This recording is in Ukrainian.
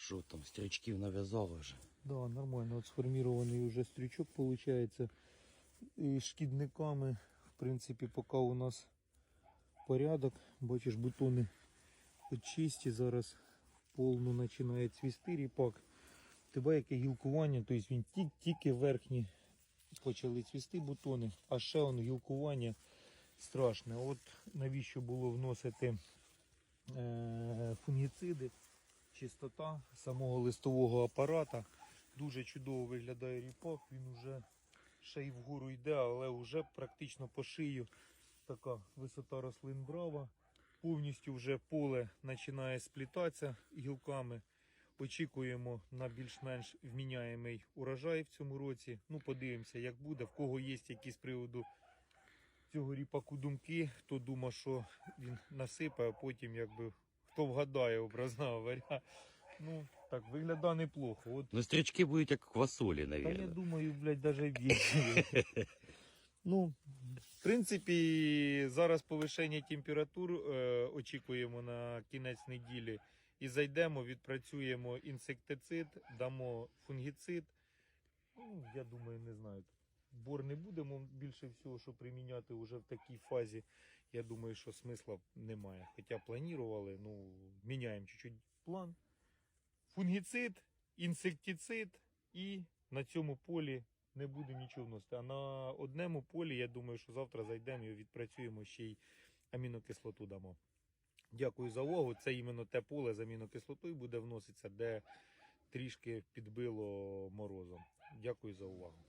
Що там, стрічків нав'язали вже. Да, нормально. От сформірований вже стрічок виходить. І шкідниками, в принципі, поки у нас порядок. Бачиш, бутони чисті. Зараз повну починає цвісти ріпак. Тебе яке гілкування, тобто він тільки, верхні почали цвісти бутони, а ще он гілкування страшне. От навіщо було вносити е, фунгіциди, чистота самого листового апарата. Дуже чудово виглядає ріпак, він вже ще й вгору йде, але вже практично по шию така висота рослин брава. Повністю вже поле починає сплітатися гілками. Очікуємо на більш-менш вміняємий урожай в цьому році. Ну, подивимося, як буде, в кого є якісь приводу цього ріпаку думки, хто думає, що він насипає, а потім якби хто вгадає, образно говоря. Ну, так, виглядає неплохо. От Ну, стрічки будуть як квасолі, навіть. та я думаю, блядь, даже більше. ну, в принципі, зараз повишення температур е, очікуємо на кінець неділі. І зайдемо, відпрацюємо інсектицид, дамо фунгіцид. Ну, я думаю, не знаю. Бор не будемо більше всього, що приміняти вже в такій фазі. Я думаю, що смисла немає. Хоча планували, ну, міняємо чуть-чуть план. Фунгіцид, інсектицид і на цьому полі не буде нічого вносити. А на одному полі, я думаю, що завтра зайдемо і відпрацюємо ще й амінокислоту дамо. Дякую за увагу. Це іменно те поле з амінокислотою буде вноситися, де трішки підбило морозом. Дякую за увагу.